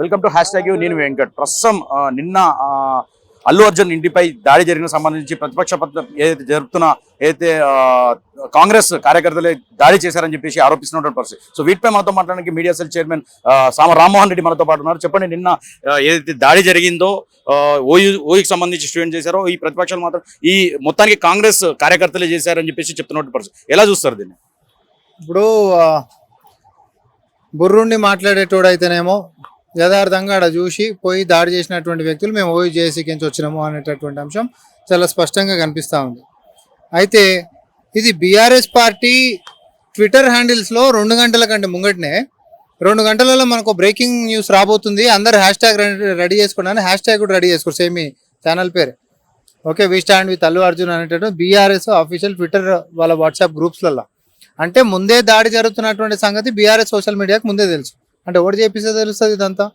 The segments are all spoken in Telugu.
వెల్కమ్ టు హ్యాష్ ట్యాగ్ నేను వెంకట్. ప్రస్తుతం నిన్న అల్లు అర్జున్ ఇంటిపై దాడి జరిగిన సంబంధించి ప్రతిపక్ష ఏదైతే జరుపుతున్న ఏదైతే కాంగ్రెస్ కార్యకర్తలే దాడి చేశారని చెప్పేసి ఆరోపిస్తున్నటువంటి పరిస్థితి. సో వీటిపై మనతో మాట్లాడడానికి మీడియా సెల్ చైర్మన్ సామ రామ్మోహన్ రెడ్డి మనతో పాటు ఉన్నారు. చెప్పండి నిన్న ఏదైతే దాడి జరిగిందో ఓయూ ఓయూకి సంబంధించి స్టూడెంట్ చేశారో ఈ ప్రతిపక్షాలు మాత్రం ఈ మొత్తానికి కాంగ్రెస్ కార్యకర్తలే చేశారని చెప్పేసి చెప్తున్నటువంటి పరిస్థితి. ఎలా చూస్తారు దీన్ని? ఇప్పుడు ఆ, బుర్రుండి యథార్థంగా ఆడ చూసి పోయి దాడి చేసినటువంటి వ్యక్తులు మేము ఓయి జేసీకించి వచ్చినాము అనేటటువంటి అంశం చాలా స్పష్టంగా కనిపిస్తూ ఉంది. అయితే ఇది బీఆర్ఎస్ పార్టీ ట్విట్టర్ హ్యాండిల్స్లో రెండు గంటల కంటే ముంగటనే రెండు గంటలలో మనకు బ్రేకింగ్ న్యూస్ రాబోతుంది. అందరు హ్యాష్ ట్యాగ్ రెడీ చేసుకోండి హ్యాష్ ట్యాగ్ కూడా రెడీ చేసుకోరు. సేమ్ ఛానల్ పేరు. Okay we stand with Allu Arjun అనేటటువంటి బీఆర్ఎస్ అఫీషియల్ ట్విట్టర్ వాళ్ళ వాట్సాప్ గ్రూప్స్లలో అంటే ముందే దాడి జరుగుతున్నటువంటి సంగతి బీఆర్ఎస్ సోషల్ మీడియాకి ముందే తెలుసు. అంటే ఒకటి చేపిస్తే తెలుస్తుంది ఇదంతా?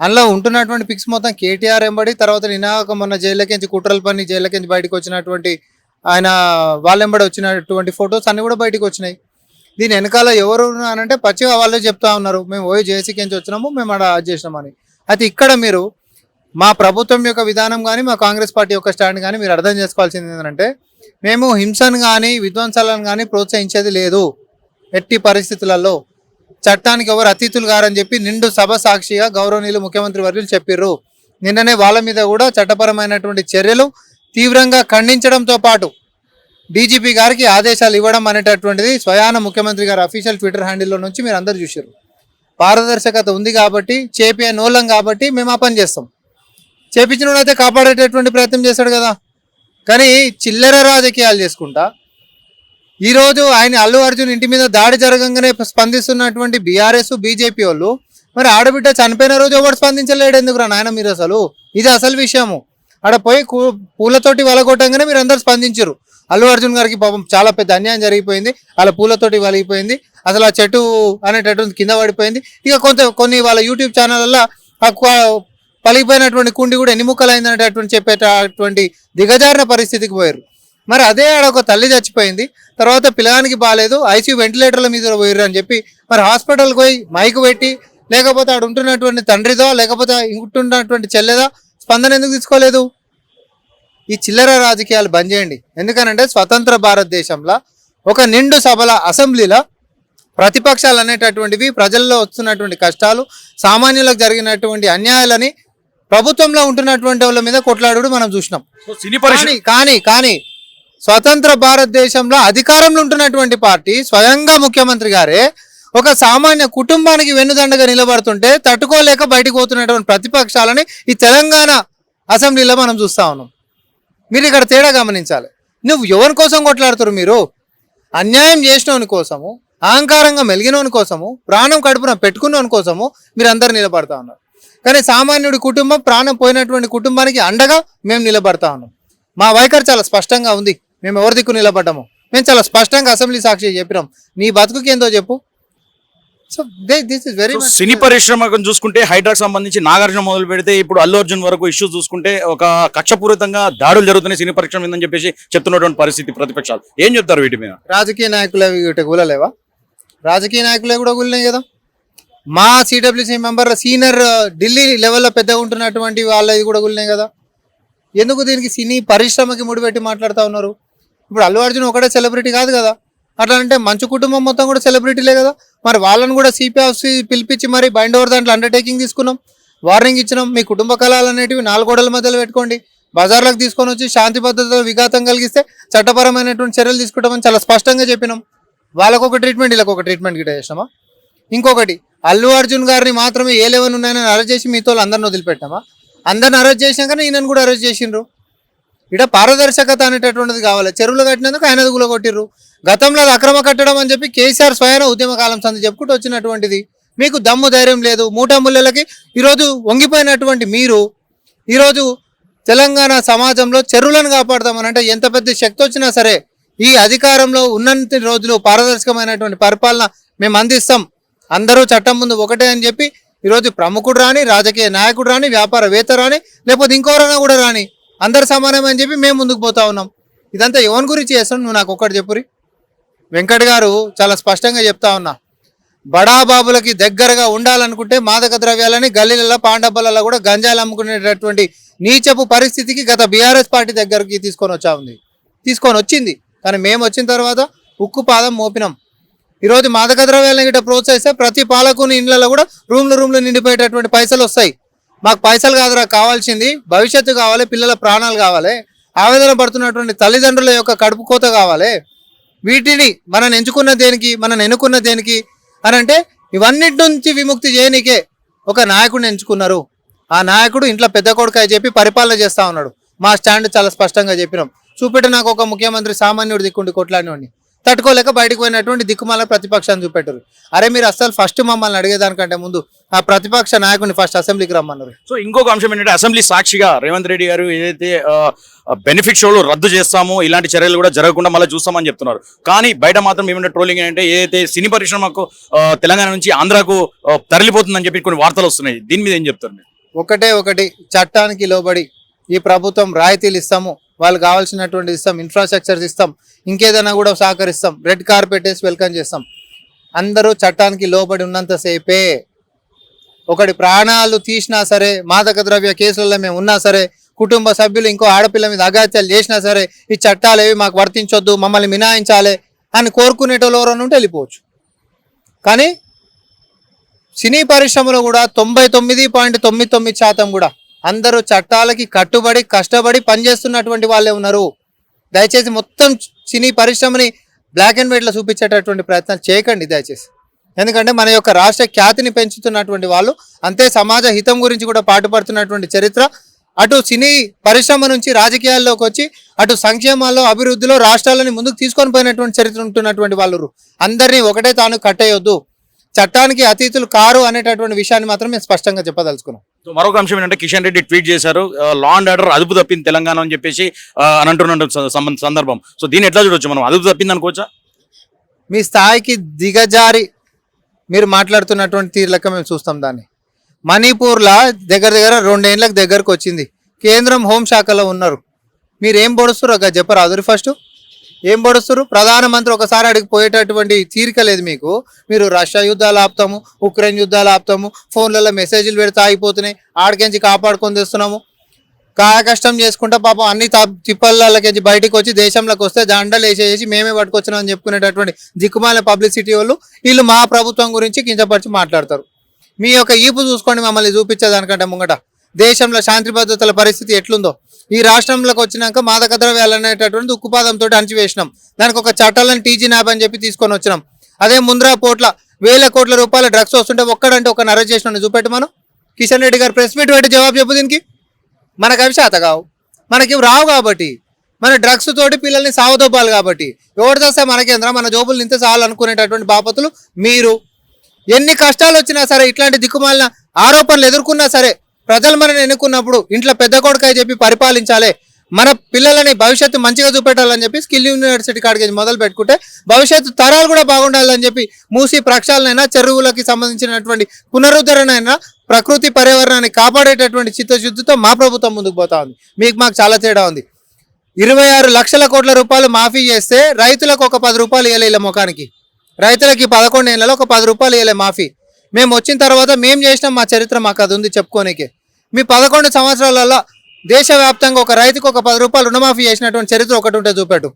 అందులో ఉంటున్నటువంటి పిక్స్ మొత్తం కేటీఆర్ ఎంబడి తర్వాత నినాక మొన్న జైలకించి కుట్రల పని జైలకించి బయటకు వచ్చినటువంటి ఆయన వాళ్ళెంబడి వచ్చినటువంటి ఫొటోస్ అన్నీ కూడా బయటకు వచ్చినాయి. దీని వెనకాల ఎవరు అనంటే పచ్చిగా వాళ్ళే చెప్తా ఉన్నారు. మేము ఓయి జేసీకించి వచ్చినాము మేము అక్కడ చేసినామని అయితే ఇక్కడ మీరు మా ప్రభుత్వం యొక్క విధానం కానీ మా కాంగ్రెస్ పార్టీ యొక్క స్టాండ్ కానీ మీరు అర్థం చేసుకోవాల్సింది ఏంటంటే మేము హింసను కానీ విధ్వంసాలను కానీ ప్రోత్సహించేది లేదు. ఎట్టి పరిస్థితులలో చట్టానికి ఎవరు అతిథులు గారని చెప్పి నిండు సభ సాక్షిగా గౌరవనీయులు ముఖ్యమంత్రి వర్యులు చెప్పిర్రు. నిన్ననే వాళ్ళ మీద కూడా చట్టపరమైనటువంటి చర్యలు తీవ్రంగా ఖండించడంతో పాటు డీజీపీ గారికి ఆదేశాలు ఇవ్వడం అనేటటువంటిది స్వయాన ముఖ్యమంత్రి గారి అఫీషియల్ ట్విట్టర్ హ్యాండిల్లో నుంచి మీరు అందరు చూసారు పారదర్శకత ఉంది కాబట్టి చేపే నోలం కాబట్టి మేము ఆ పని చేస్తాం. చేపించిన అయితే కాపాడేటటువంటి ప్రయత్నం చేశాడు కదా. కానీ చిల్లర రాజకీయాలు చేసుకుంటా ఈరోజు ఆయన అల్లు అర్జున్ ఇంటి మీద దాడి జరగంగానే స్పందిస్తున్నటువంటి బీఆర్ఎస్ బీజేపీ వాళ్ళు మరి ఆడబిడ్డ చనిపోయిన రోజు ఎవరు స్పందించలేడు ఎందుకు రా నాయన మీరు అసలు? ఇది అసలు విషయము. ఆడ పోయి పూలతోటి వలగొట్టంగానే మీరు అందరు స్పందించారు. అల్లు అర్జున్ గారికి పాపం చాలా పెద్ద అన్యాయం జరిగిపోయింది. వాళ్ళ పూలతోటి వలిగిపోయింది. అసలు ఆ చెట్టు అనేటటువంటి కింద పడిపోయింది. ఇక కొంత కొన్ని వాళ్ళ యూట్యూబ్ ఛానళ్ళల్లో పలిగిపోయినటువంటి కుండి కూడా ఎన్ని ముక్కలైంది అనేటటువంటి చెప్పేటటువంటి దిగజారిన పరిస్థితికి పోయారు. మరి అదే ఆడ ఒక తల్లి చచ్చిపోయింది. తర్వాత పిల్లగానికి బాగాలేదు ఐసీయూ వెంటిలేటర్ల మీద పోయారు అని చెప్పి మరి హాస్పిటల్కి పోయి మైకు పెట్టి లేకపోతే ఆడ ఉంటున్నటువంటి తండ్రిదో లేకపోతే ఉంటున్నటువంటి చెల్లెదో స్పందన ఎందుకు తీసుకోలేదు? ఈ చిల్లర రాజకీయాలు బంద్ చేయండి. ఎందుకనంటే స్వతంత్ర భారతదేశంలో ఒక నిండు సభల అసెంబ్లీలో ప్రతిపక్షాలు అనేటటువంటివి ప్రజల్లో వస్తున్నటువంటి కష్టాలు సామాన్యులకు జరిగినటువంటి అన్యాయాలని ప్రభుత్వంలో ఉంటున్నటువంటి వాళ్ళ మీద కొట్లాడు మనం చూసినాం. కానీ కానీ కానీ స్వతంత్ర భారతదేశంలో అధికారంలో ఉంటున్నటువంటి పార్టీ స్వయంగా ముఖ్యమంత్రి గారే ఒక సామాన్య కుటుంబానికి వెన్నుదండగా నిలబడుతుంటే తట్టుకోలేక బయటకు పోతున్నటువంటి ప్రతిపక్షాలని ఈ తెలంగాణ అసెంబ్లీలో మనం చూస్తా ఉన్నాం. మీరు ఇక్కడ తేడా గమనించాలి. నువ్వు ఎవరి కోసం కొట్లాడుతురు మీరు? అన్యాయం చేసినవని కోసము అహంకారంగా మెలిగినవని కోసము ప్రాణం కడుపున పెట్టుకున్నవని కోసము మీరు అందరు నిలబడతా ఉన్నారు. కానీ సామాన్యుడి కుటుంబం ప్రాణం పోయినటువంటి కుటుంబానికి అండగా మేము నిలబడతా ఉన్నాం. మా వైఖరి చాలా స్పష్టంగా ఉంది. మేము ఎవరి దిక్కు నిలబడ్డాము. మేము చాలా స్పష్టంగా అసెంబ్లీ సాక్షి చెప్పినాం. నీ బతుకుకి ఏందో చెప్పు. సో దిస్ ఇస్ వెరీ సినీ పరిశ్రమకు చూసుకుంటే హైడ్రాక్ సంబంధించి నాగార్జున మొదలు పెడితే ఇప్పుడు అల్లు అర్జున్ వరకు ఇష్యూస్ చూసుకుంటే ఒక కక్షపూరితంగా దాడులు జరుగుతున్నాయి సినీ పరిశ్రమ మీదని చెప్పేసి చెప్తున్నటువంటి పరిస్థితి ప్రతిపక్షాలు. ఏం చెప్తారు వీటి మీద? రాజకీయ నాయకులు ఇటు గులలేవా రాజకీయ నాయకులే కూడా గులినాయి కదా. మా సిడబ్ల్యూసీ మెంబర్ సీనియర్ ఢిల్లీ లెవెల్లో పెద్దగా ఉంటున్నటువంటి వాళ్ళది కూడా గులినాయి కదా. ఎందుకు దీనికి సినీ పరిశ్రమకి ముడిపెట్టి మాట్లాడుతూ ఉన్నారు? ఇప్పుడు అల్లు అర్జున్ ఒకటే సెలబ్రిటీ కాదు కదా. అట్లా అంటే మంచు కుటుంబం మొత్తం కూడా సెలబ్రిటీలే కదా. మరి వాళ్ళని కూడా సిపిఎఫ్సి పిలిపించి మరి బైండ్ ఓవర్ దాంట్లో అండర్టేకింగ్ తీసుకున్నాం. వార్నింగ్ ఇచ్చినాం. మీ కుటుంబ కళలు అనేటివి నాలుగోడల మధ్యలో పెట్టుకోండి. బజార్లకు తీసుకొని వచ్చి శాంతి భద్రతలో విఘాతం కలిగిస్తే చట్టపరమైనటువంటి చర్యలు తీసుకుంటామని చాలా స్పష్టంగా చెప్పినాం. వాళ్ళకు ఒక ట్రీట్మెంట్ వీళ్ళకి ఒక ట్రీట్మెంట్ గిట్ట చేసినామా? ఇంకొకటి అల్లు అర్జున్ గారిని మాత్రమే ఏ లెవెన్ ఉన్నాయని అరెస్ట్ చేసి మీతో అందరిని వదిలిపెట్టామా? అందరిని అరెస్ట్ చేసినాకనే ఈయనను కూడా అరెస్ట్ చేసిండ్రు. ఇక్కడ పారదర్శకత అనేటటువంటిది కావాలి. చెరువులు కట్టినందుకు ఆయన దిగులో కొట్టిర్రు. గతంలో అది అక్రమ కట్టడం అని చెప్పి కేసీఆర్ స్వయం ఉద్యమకాలం సంది చెప్పుకుంటూ వచ్చినటువంటిది. మీకు దమ్ము ధైర్యం లేదు. మూటా ఈరోజు వంగిపోయినటువంటి మీరు ఈరోజు తెలంగాణ సమాజంలో చెరువులను కాపాడదామని అంటే ఎంత పెద్ద శక్తి వచ్చినా సరే ఈ అధికారంలో ఉన్నంత రోజులు పారదర్శకమైనటువంటి పరిపాలన మేము అందిస్తాం. అందరూ చట్టం ముందు ఒకటే అని చెప్పి ఈరోజు ప్రముఖుడు రాని రాజకీయ నాయకుడు రాని వ్యాపారవేత్త రాని లేకపోతే ఇంకోరైనా కూడా రాని అందరు అని చెప్పి మేము ముందుకు పోతా ఉన్నాం. ఇదంతా ఎవరి గురించి చేస్తాం నువ్వు నాకు ఒక్కటి చెప్పురి. వెంకట్ గారు చాలా స్పష్టంగా చెప్తా ఉన్నా. బడాబాబులకి దగ్గరగా ఉండాలనుకుంటే మాదక ద్రవ్యాలని గల్లీలలో పాండబ్బలలో కూడా గంజాలు అమ్ముకునేటటువంటి నీచపు పరిస్థితికి గత బీఆర్ఎస్ పార్టీ దగ్గరికి తీసుకొని వచ్చా ఉంది. తీసుకొని వచ్చింది. కానీ మేము వచ్చిన తర్వాత ఉక్కు పాదం మోపినాం. ఈరోజు మాదక ద్రవ్యాలను గిట్ట ప్రోత్సహిస్తే ప్రతి పాలకుని ఇండ్లలో కూడా రూమ్లు రూమ్లు నిండిపోయేటటువంటి పైసలు వస్తాయి. మాకు పైసలు కాదురా కావాల్సింది భవిష్యత్తు కావాలి పిల్లల ప్రాణాలు కావాలి ఆవేదన పడుతున్నటువంటి తల్లిదండ్రుల యొక్క కడుపు కోత కావాలి. వీటిని మనం ఎంచుకున్న దేనికి మనం ఎన్నుకున్న దేనికి అని అంటే ఇవన్నిటి నుంచి విముక్తి చేయనికే ఒక నాయకుడిని ఎంచుకున్నారు. ఆ నాయకుడు ఇంట్లో పెద్ద కొడుకు అని చెప్పి పరిపాలన చేస్తా ఉన్నాడు. మా స్టాండ్ చాలా స్పష్టంగా చెప్పినాం. చూపెట్ట నాకు ఒక ముఖ్యమంత్రి సామాన్యుడు దిక్కుండి కొట్లాడినోడిని. తట్టుకోలేక బయటకు పోయినటువంటి దిక్కుమాల ప్రతిపక్షాన్ని చూపెట్టారు. అరే మీరు అసలు ఫస్ట్ మమ్మల్ని అడిగేదానికంటే ముందు ఆ ప్రతిపక్ష నాయకుడిని ఫస్ట్ అసెంబ్లీకి రమ్మన్నారు. సో ఇంకొక అంశం ఏంటంటే అసెంబ్లీ సాక్షిగా రేవంత్ రెడ్డి గారు ఏదైతే బెనిఫిట్ షోలు రద్దు చేస్తామో ఇలాంటి చర్యలు కూడా జరగకుండా మళ్ళీ చూస్తామని చెప్తున్నారు. కానీ బయట మాత్రం ఏమంటే ట్రోలింగ్ ఏంటంటే ఏదైతే సినీ పరిశ్రమకు తెలంగాణ నుంచి ఆంధ్రాకు తరలిపోతుందని చెప్పి కొన్ని వార్తలు వస్తున్నాయి. దీని మీద ఏం చెప్తారు ఒకటే ఒకటి చట్టానికి లోబడి ఈ ప్రభుత్వం రాయితీలు ఇస్తాము వాళ్ళు కావాల్సినటువంటి ఇస్తాం ఇన్ఫ్రాస్ట్రక్చర్ ఇస్తాం ఇంకేదైనా కూడా సహకరిస్తాం. రెడ్ కార్పెట్ వేసి వెల్కమ్ చేస్తాం. అందరూ చట్టానికి లోబడి ఉన్నంతసేపే ఒకటి ప్రాణాలు తీసినా సరే మాదక ద్రవ్య కేసులలో మేము ఉన్నా సరే కుటుంబ సభ్యులు ఇంకో ఆడపిల్ల మీద అగాత్యాలు చేసినా సరే ఈ చట్టాలు ఏవి మాకు వర్తించొద్దు మమ్మల్ని మినాయించాలి అని కోరుకునేటోళ్ళు ఎవరైనా ఉంటే వెళ్ళిపోవచ్చు. కానీ సినీ పరిశ్రమలో కూడా తొంభై తొమ్మిది పాయింట్ తొమ్మిది తొమ్మిది శాతం కూడా అందరూ చట్టాలకి కట్టుబడి కష్టపడి పనిచేస్తున్నటువంటి వాళ్ళే ఉన్నారు. దయచేసి మొత్తం సినీ పరిశ్రమని బ్లాక్ అండ్ వైట్లో చూపించేటటువంటి ప్రయత్నం చేయకండి దయచేసి. ఎందుకంటే మన యొక్క రాష్ట్ర ఖ్యాతిని పెంచుతున్నటువంటి వాళ్ళు అంతే సమాజ హితం గురించి కూడా పాటుపడుతున్నటువంటి చరిత్ర అటు సినీ పరిశ్రమ నుంచి రాజకీయాల్లోకి వచ్చి అటు సంక్షేమాల్లో అభివృద్ధిలో రాష్ట్రాలని ముందుకు తీసుకొని పోయినటువంటి చరిత్ర ఉంటున్నటువంటి వాళ్ళు అందరినీ ఒకటే తాను కట్టేయొద్దు. చట్టానికి అతీతులు కారు అనేటటువంటి విషయాన్ని మాత్రం మేము స్పష్టంగా చెప్పదలుచుకున్నాం. సో మరొక అంశం ఏంటంటే కిషన్ రెడ్డి ట్వీట్ చేశారు లా అండ్ ఆర్డర్ అదుపు తప్పింది తెలంగాణ అని చెప్పేసి అని అంటున్న సందర్భం. సో దీన్ని ఎట్లా చూడొచ్చు మనం? అదుపు తప్పింది అనుకోవచ్చా? మీ స్థాయికి దిగజారి మీరు మాట్లాడుతున్నటువంటి తీరు లెక్క మేము చూస్తాం దాన్ని. మణిపూర్లా దగ్గర దగ్గర రెండేళ్ళకి దగ్గరకు వచ్చింది. కేంద్రం హోంశాఖలో ఉన్నారు. మీరు ఏం పొడుస్తారు ఒక చెప్పరాదురు ఫస్ట్ ఏం పడుస్తారు? ప్రధానమంత్రి ఒకసారి అడిగి పోయేటటువంటి తీరిక లేదు మీకు. మీరు రష్యా యుద్ధాలు ఆపుతాము ఉక్రెయిన్ యుద్ధాలు ఆపుతాము ఫోన్లలో మెసేజ్లు పెడితే ఆగిపోతున్నాయి ఆడికించి కాపాడుకొని తెస్తున్నాము. కాయ కష్టం చేసుకుంటా పాపం అన్ని తా- బయటకు వచ్చి దేశంలోకి వస్తే దండలు వేసేసి మేమే పట్టుకొచ్చినాం అని చెప్పుకునేటటువంటి దిక్కుమాల పబ్లిసిటీ వాళ్ళు వీళ్ళు మా ప్రభుత్వం గురించి కించపరిచి మాట్లాడతారు. మీ యొక్క ఈపు చూసుకోండి మమ్మల్ని చూపించేదానికంటే ముంగట. దేశంలో శాంతి భద్రతల పరిస్థితి ఎట్లుందో. ఈ రాష్ట్రంలోకి వచ్చినాక మాదక ద్రవ్యాలు అనేటటువంటి ఉక్కుపాదంతో అణచివేసినాం. దానికి ఒక చట్టాలను టీజీ నాబ్ అని చెప్పి తీసుకొని వచ్చినాం. అదే ముంద్రా పోట్ల వేల కోట్ల రూపాయల డ్రగ్స్ వస్తుంటే ఒక్కడంటే ఒక నర చేసిన చూపెట్టి మనం. కిషన్ రెడ్డి గారు ప్రెస్ మీట్ పెట్టి జవాబు చెప్పు దీనికి. మనకు అవి శాత కావు. మనకి రావు కాబట్టి. మన డ్రగ్స్ తోటి పిల్లల్ని సావదొబ్బాలి కాబట్టి. ఎవరు తెస్తే మనకేంద్రా మన జోబులు నింత చాలనుకునేటటువంటి బాపతులు మీరు. ఎన్ని కష్టాలు వచ్చినా సరే ఇట్లాంటి దిక్కుమాలిన ఆరోపణలు ఎదుర్కొన్నా సరే ప్రజలు మనని ఎన్నుకున్నప్పుడు ఇంట్లో పెద్ద కొడుకై చెప్పి పరిపాలించాలి. మన పిల్లలని భవిష్యత్తు మంచిగా చూపెట్టాలని చెప్పి స్కిల్ యూనివర్సిటీ కాడికి మొదలు పెట్టుకుంటే భవిష్యత్తు తరాలు కూడా బాగుండాలని చెప్పి మూసి ప్రక్షాళనైనా చెరువులకి సంబంధించినటువంటి పునరుద్ధరణ అయినా ప్రకృతి పర్యావరణాన్ని కాపాడేటటువంటి చిత్తశుద్ధితో మా ప్రభుత్వం ముందుకు పోతా ఉంది. మీకు మాకు చాలా తేడా ఉంది. ఇరవై ఆరు లక్షల కోట్ల రూపాయలు మాఫీ చేస్తే రైతులకు ఒక పది రూపాయలు ఇవ్వలే ముఖానికి. రైతులకి పదకొండు ఏళ్ళలో ఒక పది రూపాయలు ఇవ్వలే మాఫీ. మేము వచ్చిన తర్వాత మేము చేసినాం మా చరిత్ర మాకు అది ఉంది చెప్పుకోనికి. మీ పదకొండు సంవత్సరాలలో దేశవ్యాప్తంగా ఒక రైతుకు ఒక పది రూపాయలు రుణమాఫీ చేసినటువంటి చరిత్ర ఒకటి ఉంటే చూపెట్టు.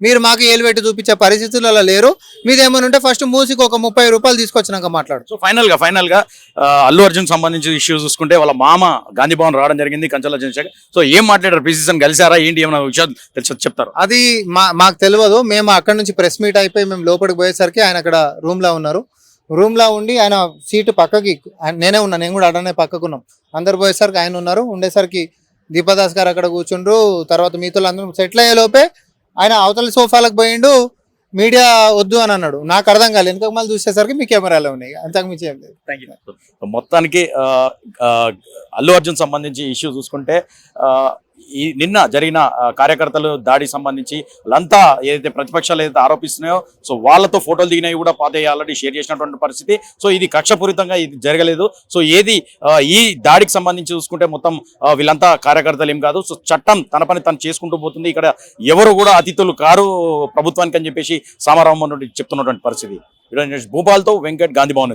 మీరు మాకు ఏలు పెట్టి చూపించే పరిస్థితులలో లేరు. మీదేమైనా ఉంటే ఫస్ట్ మూసికి ఒక ముప్పై రూపాయలు తీసుకొచ్చినాక మాట్లాడు. సో ఫైనల్గా ఫైనల్గా ఆ, అల్లు అర్జున్ సంబంధించి ఇష్యూస్ చూసుకుంటే వాళ్ళ మామ గాంధీ భవన్ రావడం జరిగింది కంచల చంద్రశేఖర్ సో ఏం మాట్లాడారు? పిసిసన్ కలిసారా ఏంటి? ఏమైనా విషయాలు తెలుసు చెప్తారు? అది మాకు తెలియదు. మేము అక్కడ నుంచి ప్రెస్ మీట్ అయిపోయి మేము లోపలికి పోయేసరికి ఆయన అక్కడ రూమ్లో ఉన్నారు. రూమ్లో ఉండి ఆయన సీటు పక్కకి నేనే ఉన్నా నేను కూడా అడనే పక్కకున్నాం. అందరు పోయేసరికి ఆయన ఉన్నారు. ఉండేసరికి దీపదాస్ గారు అక్కడ కూర్చుండ్రు. తర్వాత మీతో అందరూ సెటిల్ అయ్యే లోపే ఆయన అవతల సోఫాలకు పోయిండు. మీడియా వద్దు అని అన్నాడు. నాకు అర్థం కాలేదు. ఎందుకు మళ్ళీ చూసేసరికి మీ కెమెరాలో ఉన్నాయి. అంతకు మించి ఏం లేదు. థ్యాంక్ యూ మొత్తానికి అల్లు అర్జున్ సంబంధించి ఇష్యూ చూసుకుంటే ఈ నిన్న జరిగిన కార్యకర్తలు దాడి సంబంధించి వాళ్ళంతా ఏదైతే ప్రతిపక్షాలు ఏదైతే ఆరోపిస్తున్నాయో సో వాళ్ళతో ఫోటోలు దిగినవి కూడా పాతయ్య ఆల్రెడీ షేర్ చేసినటువంటి పరిస్థితి. సో ఇది కక్షపూరితంగా ఇది జరగలేదు. సో ఏది ఈ దాడికి సంబంధించి చూసుకుంటే మొత్తం వీళ్ళంతా కార్యకర్తలు ఏం కాదు. సో చట్టం తన పని తను చేసుకుంటూ పోతుంది. ఇక్కడ ఎవరు కూడా అతిథులు కారు ప్రభుత్వానికి అని చెప్పేసి సామారామన్ రెడ్డి చెప్తున్నటువంటి పరిస్థితి. భూపాల్తో వెంకట్ గాంధీ భవన్